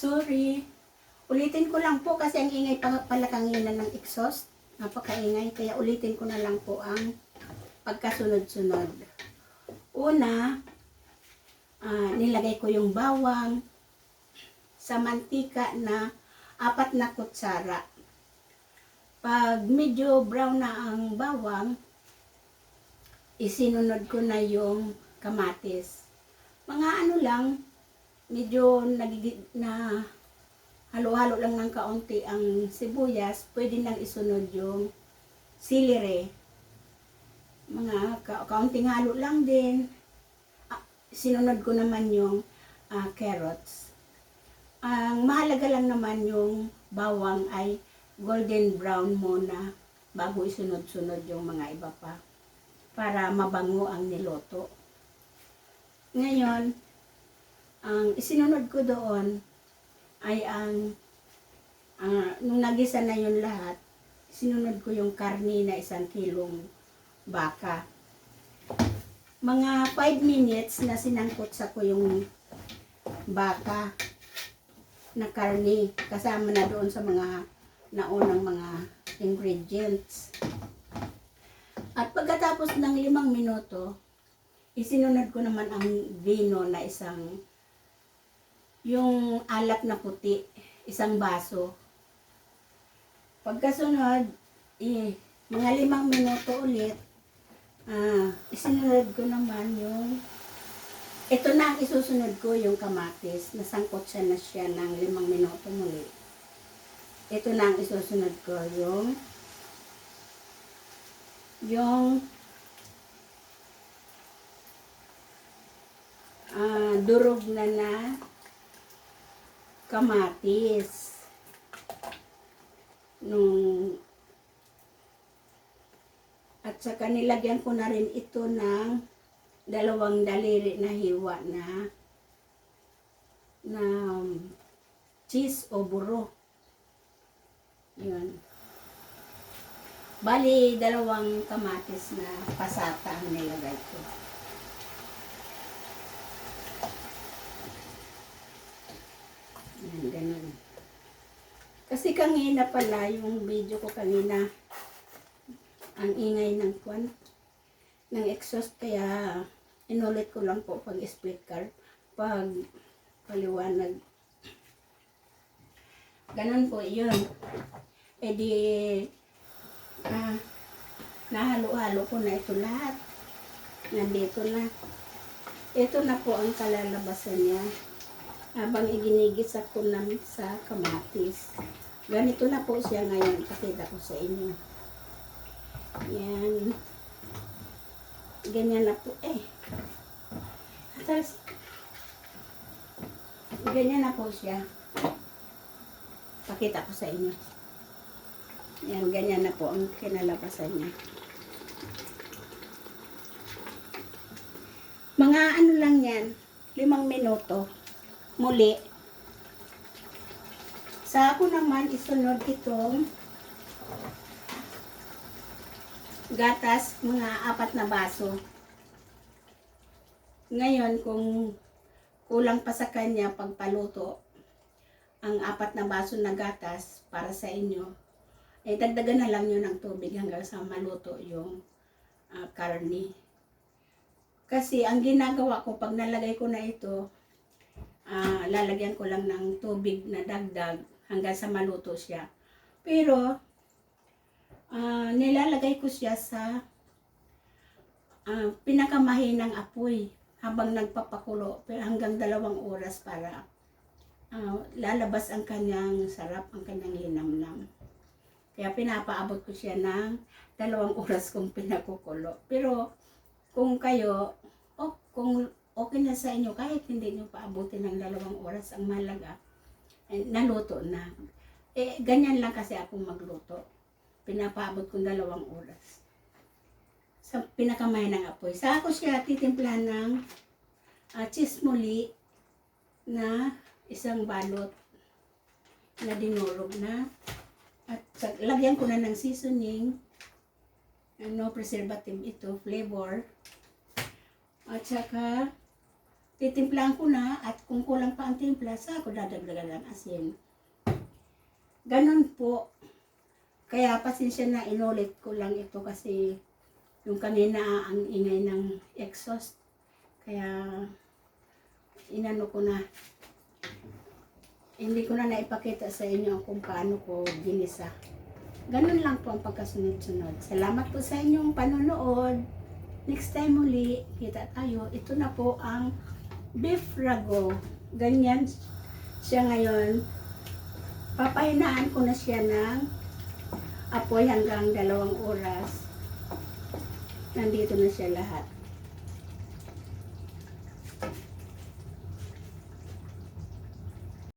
Sorry. Ulitin ko lang po kasi ang ingay pa, pala kanina ng exhaust. Napakaingay. Kaya ulitin ko na lang po ang pagkasunod-sunod. Una, ah, nilagay ko yung bawang sa mantika na apat na kutsara. Pag medyo brown na ang bawang, isinunod ko na yung kamatis. Mga ano lang, medyo nagigit na halo-halo lang ng kaunti ang sibuyas, pwede nang isunod yung celery. Mga ka kaunting halo lang din. Ah, sinunod ko naman yung ah, carrots. Ang mahalaga lang naman yung bawang ay golden brown muna bago isunod-sunod yung mga iba pa para mabango ang niloto. Ngayon, ang isinunod ko doon ay ang ah, nung nagisa na yun lahat, sinunod ko yung karni na isang kilong baka. Mga 5 minutes na sinangkot sa ko yung baka na karni kasama na doon sa mga naunang mga ingredients. At pagkatapos ng limang minuto, isinunod ko naman ang vino na isang yung alak na puti, isang baso. Pagkasunod, eh, mga limang minuto ulit, ah, isinunod ko naman yung ito na ang isusunod ko, yung kamatis. Nasangkot siya na siya ng limang minuto muli. Ito na ang isusunod ko, yung yung ah, durog na na kamatis. Nung at saka nilagyan ko na rin ito ng dalawang daliri na hiwa na na cheese o buro. Yun. Bali, dalawang kamatis na pasata ang nilagay ko. Yan, ganun. Kasi kanina pala, yung video ko kanina, ang ingay ng kwan, ng exhaust, kaya inulit ko lang po pag split car, pag paliwanag. Ganun po, yun. E di, ah, nahalo-halo ko na ito lahat. Nandito na. Ito na po ang kalalabasan niya. Habang iginigis ako namin sa kamatis. Ganito na po siya ngayon. Pakita ko sa inyo. Yan. Ganyan na po. Eh. Atas. Ganyan na po siya. Pakita ko sa inyo. Yan, ganyan na po ang kinalabasan niya. Mga ano lang yan, limang minuto. Muli. Sa ako naman, isunod itong gatas, mga apat na baso. Ngayon, kung kulang pa sa kanya pagpaluto, ang apat na baso na gatas para sa inyo, eh dagdagan na lang yun ng tubig hanggang sa maluto yung ah, karne. Kasi ang ginagawa ko pag nalagay ko na ito, ah, lalagyan ko lang ng tubig na dagdag hanggang sa maluto siya. Pero ah, nilalagay ko siya sa ah, pinakamahinang apoy habang nagpapakulo hanggang dalawang oras para ah, lalabas ang kanyang sarap, ang kanyang linamnam. Kaya pinapaabot ko siya ng dalawang oras kung pinakukulo. Pero kung kayo, o kung okay na sa inyo, kahit hindi nyo paabutin ng dalawang oras, ang malaga, eh, naluto na. Eh, ganyan lang kasi ako magluto. Pinapaabot ko dalawang oras. Sa pinakamay ng apoy. Sa ako siya titimpla ng ah, cheese muli na isang balot na dinurog na. At lagyan ko na ng seasoning. No preservative ito, flavor. At saka titimplahan ko na at kung kulang pa ang timpla, sa ako dadagdagan ng asin. Ganon po. Kaya pasensya na inulit ko lang ito kasi yung kanina ang ingay ng exhaust. Kaya inano ko na. Hindi ko na naipakita sa inyo kung paano ko ginisa. Ganun lang po ang pagkasunod-sunod. Salamat po sa inyong panonood. Next time muli, kita tayo. Ito na po ang beef rago. Ganyan siya ngayon. Papahinaan ko na siya ng apoy hanggang dalawang oras. Nandito na siya lahat.